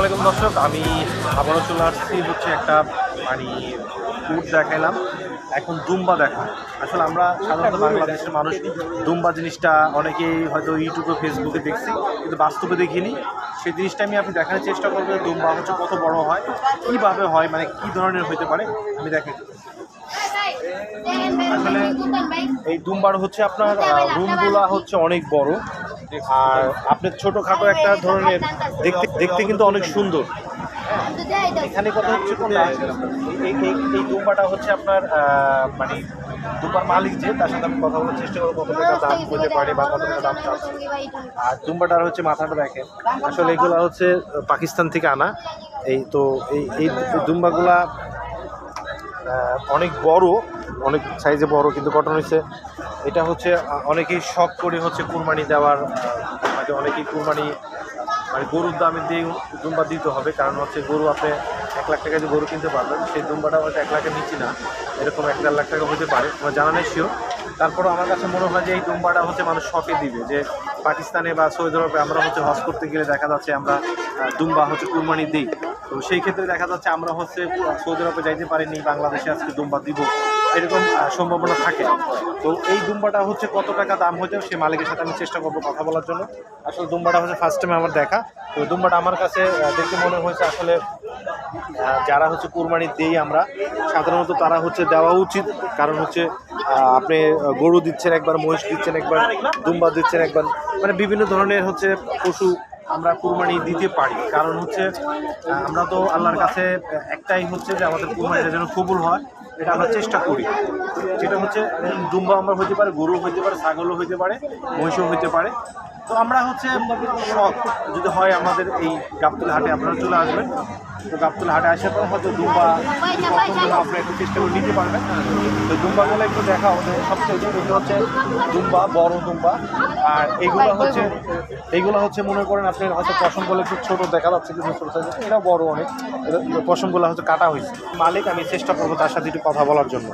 আলাইকুম দর্শক, আমি আবারও চলে আসছি হচ্ছে একটা মানে উট দেখাইলাম। এখন দুম্বা দেখা। আসলে আমরা সাধারণত বাংলাদেশের মানুষ দুম্বা জিনিসটা অনেকেই হয়তো ইউটিউবে ফেসবুকে দেখছি, কিন্তু বাস্তবে দেখিনি। সেই জিনিসটা আমি আপনি দেখানোর চেষ্টা করব দুম্বা হচ্ছে কত বড় হয়, কীভাবে হয় মানে কী ধরনের হতে পারে, আমি দেখাই। আসলে এই দুম্বার হচ্ছে আপনার রুমগুলা হচ্ছে অনেক বড়। আর আপনার ছোটোখাটো একটা ধরনের দেখতে দেখতে কিন্তু অনেক সুন্দর। এখানে কথা হচ্ছে এই এই দুম্বাটা হচ্ছে আপনার মানে দুম্বার মালিক যে, তার সাথে আমি কথা বলার চেষ্টা করব কত দাম হতে পারে বা কত টাকা দাম চাচ্ছে। আর দুম্বাটার হচ্ছে মাথাটা দেখেন। আসলে এগুলো হচ্ছে পাকিস্তান থেকে আনা। এই তো, এই এই দুম্বাগুলা অনেক বড়, অনেক সাইজে বড়, কিন্তু কটন হচ্ছে এটা হচ্ছে অনেকেই শখ করে হচ্ছে কুরবানি দেওয়ার মানে অনেকেই কুরবানি মানে গরুর দামে দিয়ে দুম্বা দিতে হবে, কারণ হচ্ছে গরু আপনি এক লাখ টাকা দিয়ে গরু কিনতে পারবেন, সেই দুম্বাটা হয়তো এক লাখের নিচে না, এরকম এক দেড় লাখ টাকা হতে পারে আমার জানা নেই শিওর তারপরও আমার কাছে মনে হয় যে এই দুম্বাটা হচ্ছে মানুষ শখে দিবে, যে পাকিস্তানে বা সৌদি আরবে আমরা হচ্ছে হজ করতে গেলে দেখা যাচ্ছে আমরা দুম্বা হচ্ছে কুরবানি দিই। তো সেই ক্ষেত্রে দেখা যাচ্ছে আমরা হচ্ছে সৌদি আরবে যাইতে পারিনি, বাংলাদেশে আজকে দুম্বা দিব। এরকম সম্ভাবনা থাকে। তো এই দুম্বাটা হচ্ছে কত টাকা দাম হয়েছে সে মালিকের সাথে আমি চেষ্টা করব কথা বলার জন্য। আসলে দুম্বাটা হচ্ছে ফার্স্ট টাইম আমার দেখা। তো দুম্বাটা আমার কাছে দেখে মনে হয়েছে আসলে যারা হচ্ছে কুরবানি দেই আমরা, সাধারণত তারা হচ্ছে দেওয়া উচিত। কারণ হচ্ছে আপনি গরু দিচ্ছেন একবার, মহিষ দিচ্ছেন একবার, দুম্বা দিচ্ছেন একবার। মানে বিভিন্ন ধরনের হচ্ছে পশু আমরা কুরবানি দিতে পারি। কারণ হচ্ছে আমরা তো আল্লাহর কাছে একটাই হচ্ছে যে আমাদের কুরবানিটা যেন কবুল হয়। এটা আমরা চেষ্টা করি। যেটা হচ্ছে দুম্বা আমরা হতে পারে গরু হইতে পারে, ছাগলও হইতে পারে, মহিষও হইতে পারে। তো আমরা হচ্ছে শখ, যদি হয় আমাদের এই গাবতুল হাটে আপনারা চলে আসবেন। তো গাবতুল হাটে আসার পর হয়তো দুম্বা পছন্দ আপনি একটু চেষ্টা করে নিতে পারবেন। তো দুম্বাগুলো একটু দেখা হবে সবচেয়ে বেশি হচ্ছে দুম্বা, বড় দুম্বা। আর এইগুলো হচ্ছে এইগুলো হচ্ছে মনে করেন আপনি হয়তো পশমগুলো একটু ছোটো দেখা যাচ্ছে কিন্তু ছোটো সাইজ এটা বড় অনেক। পশমগুলো হয়তো কাটা হয়েছে। মালিক, আমি চেষ্টা করব তার সাথে একটু কথা বলার জন্য।